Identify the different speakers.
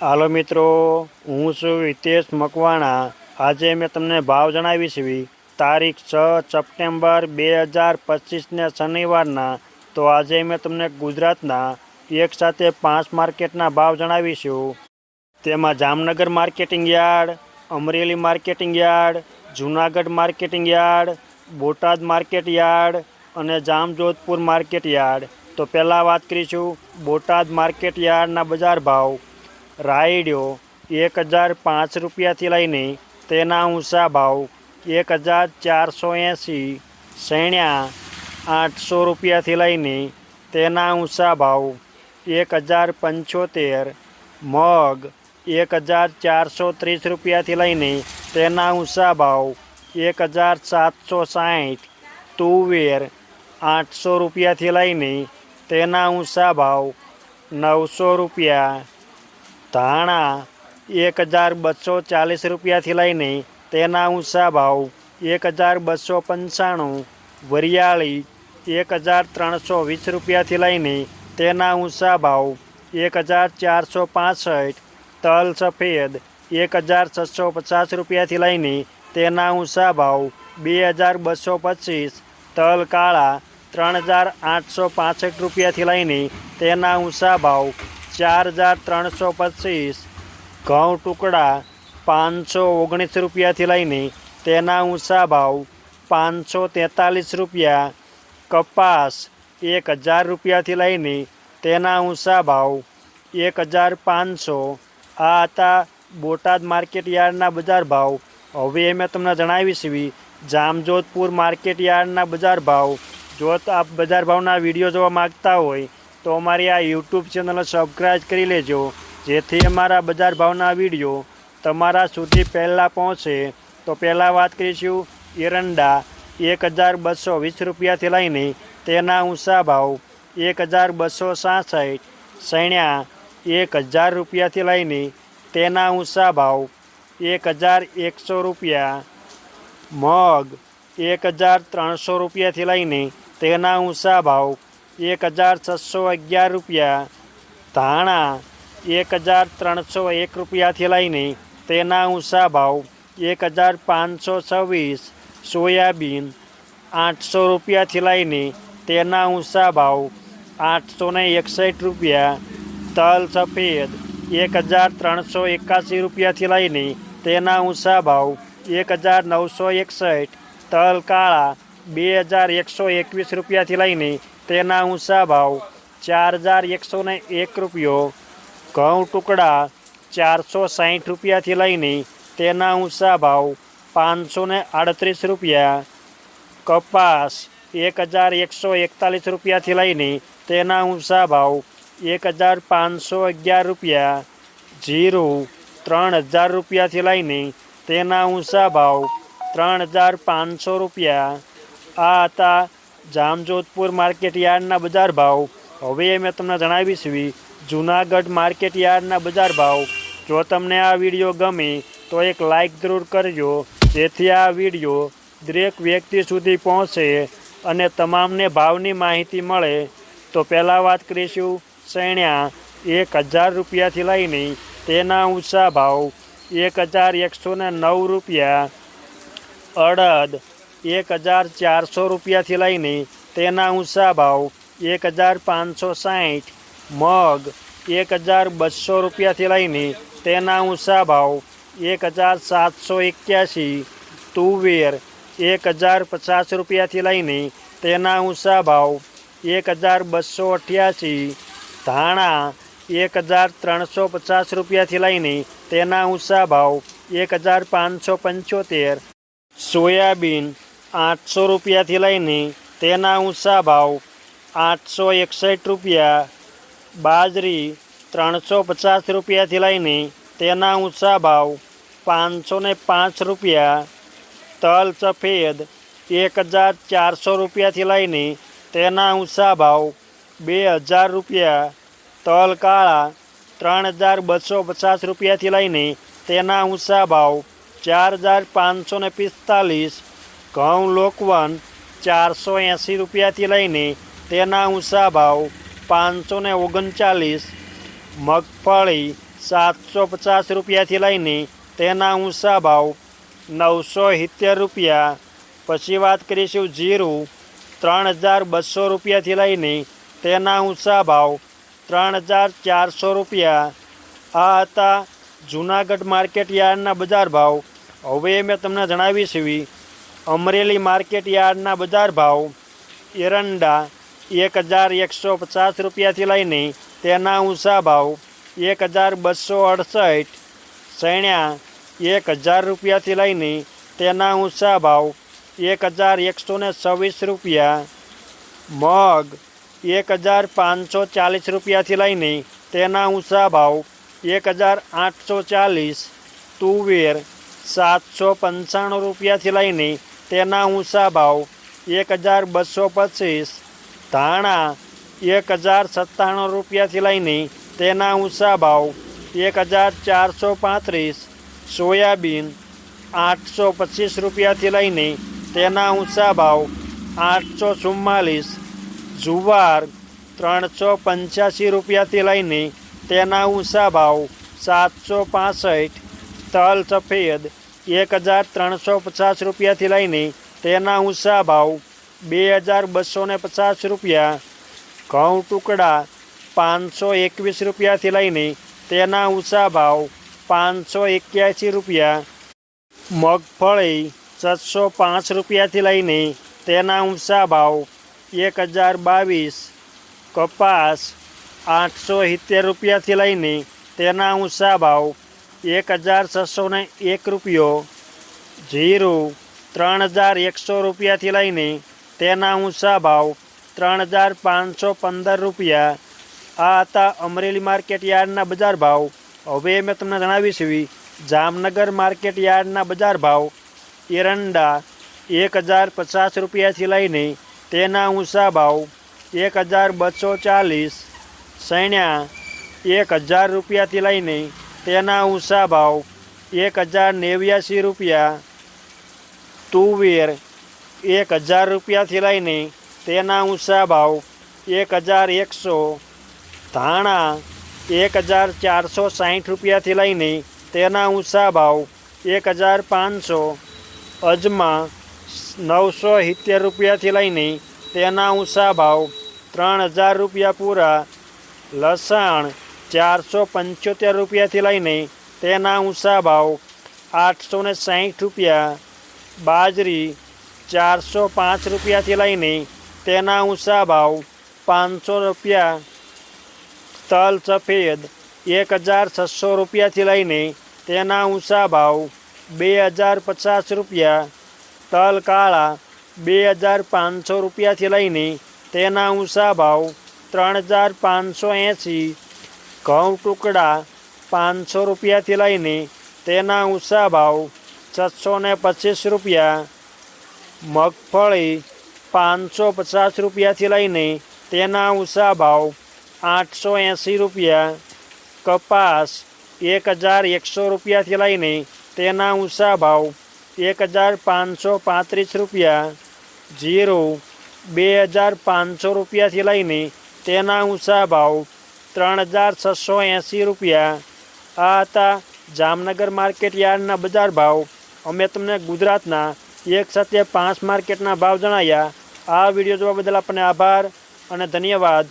Speaker 1: હાલો મિત્રો, હું છું હિતેશ મકવાણા. આજે મેં તમને ભાવ જણાવીશ તારીખ છ સપ્ટેમ્બર બે હજાર પચીસને શનિવારના. તો આજે મેં તમને ગુજરાતના એક સાથે પાંચ માર્કેટના ભાવ જણાવીશું. તેમાં Jamnagar marketing yard, Amreli marketing yard, Junagadh marketing yard, Botad market yard અને જામજોધપુર માર્કેટ યાર્ડ. તો પહેલાં વાત કરીશું બોટાદ માર્કેટ યાર્ડના બજાર ભાવ. રાયડ્યો એક હજાર પાંચ રૂપિયાથી લઈને તેના ઊંચા ભાવ એક હજાર ચારસો એંસી શેણ્યા આઠસો રૂપિયાથી લઈને તેના ઊંચા ભાવ એક હજાર પંચોતેર, મગ એક હજાર ચારસો ત્રીસ રૂપિયાથી લઈને તેના ઊંચા ભાવ એક હજાર સાતસો સાઠ તુવેર આઠસો રૂપિયાથી લઈને તેના ઊંચા ભાવ નવસો રૂપિયા ધાણા એક હજાર બસો ચાલીસ રૂપિયાથી લઈને તેના ઊંચા ભાવ એક હજાર બસો પંચાણું, વરિયાળી એક હજાર ત્રણસો વીસ રૂપિયાથી લઈને તેના ઊંચા ભાવ એક હજાર ચારસો પાસઠ, તલ સફેદ એક હજાર છસો પચાસ રૂપિયાથી લઈને તેના ઊંચા ભાવ બે હજાર બસો પચીસ, તલ કાળા ત્રણ હજાર આઠસો પાસઠ રૂપિયાથી લઈને તેના ઊંચા ભાવ ચાર હજાર ત્રણસો પચીસ. ઘઉં ટુકડા પાંચસો ઓગણીસ રૂપિયાથી લઈને તેના ઊંચા ભાવ પાંચસો તેતાલીસ રૂપિયા. કપાસ એક હજાર રૂપિયાથી લઈને તેના ઊંચા ભાવ એક હજાર પાંચસો. આ હતા બોટાદ માર્કેટ યાર્ડના બજાર ભાવ. હવે મેં તમને જણાવીશ જામજોધપુર માર્કેટ યાર્ડના બજાર ભાવ. જો આપ બજાર ભાવના વીડિયો જોવા માગતા હોય તો અમારી આ યુટ્યુબ ચેનલ સબસ્ક્રાઈબ કરી લેજો. જેથી અમારા બજાર ભાવના વીડિયો તમારા સુધી પહેલાં પહોંચે. તો પહેલાં વાત કરીશું એરંડા. એક હજાર બસો વીસ રૂપિયાથી લઈને તેના ઊંચા ભાવ એક હજાર બસો સાસઠ. સૈણ્યા એક હજાર રૂપિયાથી લઈને તેના ઊંચા ભાવ એક હજાર એકસો રૂપિયા. મગ એક હજાર ત્રણસો રૂપિયાથી લઈને તેના ઊંચા ભાવ એક હજાર છસો અગિયાર રૂપિયા. ધાણા એક હજાર ત્રણસો એક રૂપિયાથી લઈને તેના ઊંચા ભાવ એક હજાર પાંચસો છવ્વીસ. સોયાબીન આઠસો રૂપિયાથી લઈને તેના ઊંચા ભાવ આઠસો ને એકસઠ રૂપિયા. તલ સફેદ એક હજાર ત્રણસો એકાસી રૂપિયાથી લઈને તેના ઊંચા ભાવ એક હજાર નવસો એકસઠ. તલ કાળા બે હજાર એકસો એકવીસ રૂપિયાથી લઈને તેના ઊંચા ભાવ ચાર હજાર એકસો ને એક રૂપિયો, ઘઉં ટુકડા ચારસો સાઠ રૂપિયાથી લઈને તેના ઊંચા ભાવ પાંચસો ને આડત્રીસ રૂપિયા, કપાસ એક હજાર એકસો એકતાલીસ રૂપિયાથી લઈને તેના ઊંચા ભાવ એક હજાર પાંચસો અગિયાર રૂપિયા, જીરું ત્રણ હજાર રૂપિયાથી લઈને તેના ઊંચા ભાવ ત્રણ હજાર પાંચસો રૂપિયા, આ હતા જામજોધપુર માર્કેટ યાર્ડના બજાર ભાવ. હવે મેં તમને જણાવીશું જૂનાગઢ માર્કેટ યાર્ડના બજાર ભાવ. જો તમને આ વીડિયો ગમે, તો એક લાઈક જરૂર કરજો, જેથી આ વીડિયો દરેક વ્યક્તિ સુધી પહોંચે અને તમામને ભાવની માહિતી મળે. તો પહેલાં વાત કરીશું સૈણ્યા એક હજાર રૂપિયાથી લઈને તેના ઊંચા ભાવ. એક હજાર એકસો ને નવ રૂપિયા. અડદ એક હજાર ચારસો રૂપિયાથી લઈને તેના ઊંચા ભાવ એક હજાર પાંચસો સાઠ મગ એક હજાર બસો રૂપિયાથી લઈને તેના ઊંચા ભાવ એક હજાર સાતસો એક્યાસી, તુવેર એક હજાર પચાસ રૂપિયાથી લઈને તેના ઊંચા ભાવ એક હજાર બસો અઠ્યાસી, ધાણા એક હજાર ત્રણસો પચાસ રૂપિયાથી લઈને તેના ઊંચા ભાવ એક હજાર પાંચસો પંચોતેર, સોયાબીન આઠસો રૂપિયાથી લઈને તેના ઊંચા ભાવ આઠસો એકસઠ રૂપિયા, બાજરી ત્રણસો પચાસ રૂપિયાથી લઈને તેના ઊંચા ભાવ પાંચસો ને પાંચ રૂપિયા, તલ સફેદ એક હજાર ચારસો રૂપિયાથી લઈને તેના ઊંચા ભાવ બે હજાર રૂપિયા, તલ કાળા ત્રણ હજાર બસો પચાસ રૂપિયાથી લઈને તેના ઊંચા ભાવ ચાર હજાર પાંચસો ને પિસ્તાલીસ ઘઉં લોકવન ચારસો એંસી રૂપિયાથી લઈને તેના ઊંચા ભાવ પાંચસો ને ઓગણચાલીસ, મગફળી સાતસો પચાસ રૂપિયાથી લઈને તેના ઊંચા ભાવ નવસો સિત્તેર રૂપિયા. પછી વાત કરીશું જીરું, ત્રણ હજાર બસો રૂપિયાથી લઈને તેના ઊંચા ભાવ ત્રણ હજાર ચારસો રૂપિયા. આ હતા જૂનાગઢ માર્કેટ યાર્ડના બજાર ભાવ. હવે મેં તમને જણાવી એવી અમરેલી માર્કેટ યાર્ડના બજાર ભાવ એરંડા એક હજાર એકસો પચાસ રૂપિયાથી લઈને તેના ઊંચા ભાવ એક હજાર બસો અડસઠ, સૈણ્યા એક હજાર રૂપિયાથી લઈને તેના ઊંચા ભાવ એક હજાર એકસો ને છવ્વીસ રૂપિયા, મગ એક હજાર પાંચસો ચાલીસ રૂપિયાથી લઈને તેના ઊંચા ભાવ એક હજાર આઠસો ચાલીસ, તુવેર સાતસો પંચાણું રૂપિયાથી લઈને તેના ઊંચા ભાવ એક હજાર બસો પચીસ, ધાણા એક હજાર સત્તાણું રૂપિયાથી લઈને તેના ઊંચા ભાવ એક હજાર ચારસો પાંત્રીસ, સોયાબીન આઠસો પચીસ રૂપિયાથી લઈને તેના ઊંચા ભાવ આઠસો ચુમ્માલીસ, જુવાર ત્રણસો પંચ્યાસી રૂપિયાથી લઈને તેના ઊંચા ભાવ સાતસો પાસઠ, તલ સફેદ એક હજાર ત્રણસો પચાસ રૂપિયાથી લઈને તેના ઊંચા ભાવ બે હજાર બસો પચાસ રૂપિયા, ઘઉં ટુકડા પાંચસો એકવીસ રૂપિયાથી લઈને તેના ઊંચા ભાવ પાંચસો એક્યાસી રૂપિયા, મગફળી છસો પાંચ રૂપિયાથી લઈને તેના ઊંચા ભાવ એક હજાર બાવીસ, કપાસ આઠસો સિત્તેર રૂપિયાથી લઈને તેના ઊંચા ભાવ એક હજાર છસો ને એક રૂપિયો, જીરું ત્રણ હજાર એકસો રૂપિયાથી લઈને તેના ઊંચા ભાવ ત્રણ હજાર પાંચસો પંદર રૂપિયા. આ હતા અમરેલી માર્કેટ યાર્ડના બજાર ભાવ. હવે મેં તમને જણાવીશ જામનગર માર્કેટ યાર્ડના બજાર ભાવ. એરંડા એક હજાર પચાસ રૂપિયાથી લઈને તેના ઊંચા ભાવ એક હજાર બસો ચાલીસ. સૈણ્યા એક હજાર રૂપિયાથી લઈને તેના ઊંચા ભાવ એક હજાર નેવ્યાસી રૂપિયા, તુવેર એક હજાર રૂપિયાથી લઈને તેના ઊંચા ભાવ એક હજાર એકસો, ધાણા એક હજાર ચારસો સાઠ રૂપિયાથી લઈને તેના ઊંચા ભાવ એક હજાર પાંચસો, અજમા નવસો સિત્તેર રૂપિયાથી લઈને તેના ઊંચા ભાવ ત્રણ હજાર રૂપિયા પૂરા, લસણ ચારસો પંચોતેર રૂપિયાથી લઈને તેના ઊંચા ભાવ આઠસો ને સાહીઠ રૂપિયા, બાજરી ચારસો પાંચ રૂપિયાથી લઈને તેના ઊંચા ભાવ પાંચસો રૂપિયા, તલ સફેદ એક હજાર છસો રૂપિયાથી લઈને તેના ઊંચા ભાવ બે હજાર પચાસ રૂપિયા, તલ કાળા બે હજાર પાંચસો રૂપિયાથી લઈને તેના ઊંચા ભાવ ત્રણ હજાર પાંચસો એંસી ઘઉં ટુકડા પાંચસો રૂપિયાથી લઈને તેના ઊંચા ભાવ છસો ને પચીસ રૂપિયા, મગફળી પાંચસો પચાસ રૂપિયાથી લઈને તેના ઊંચા ભાવ આઠસો એંસી રૂપિયા, કપાસ એક હજાર એકસો રૂપિયાથી લઈને તેના ઊંચા ભાવ એક હજાર પાંચસો પાંત્રીસ રૂપિયા, જીરું બે હજાર પાંચસો રૂપિયાથી લઈને તેના ઊંચા ભાવ ત્રણ હજાર છસો એંસી રૂપિયા. આ હતા જામનગર માર્કેટ યાર્ડના બજાર ભાવ. અમે તમને ગુજરાતના એક સાથે પાંચ માર્કેટના ભાવ જણાવ્યા આ વીડિયો જોવા બદલ આપણને આભાર અને ધન્યવાદ.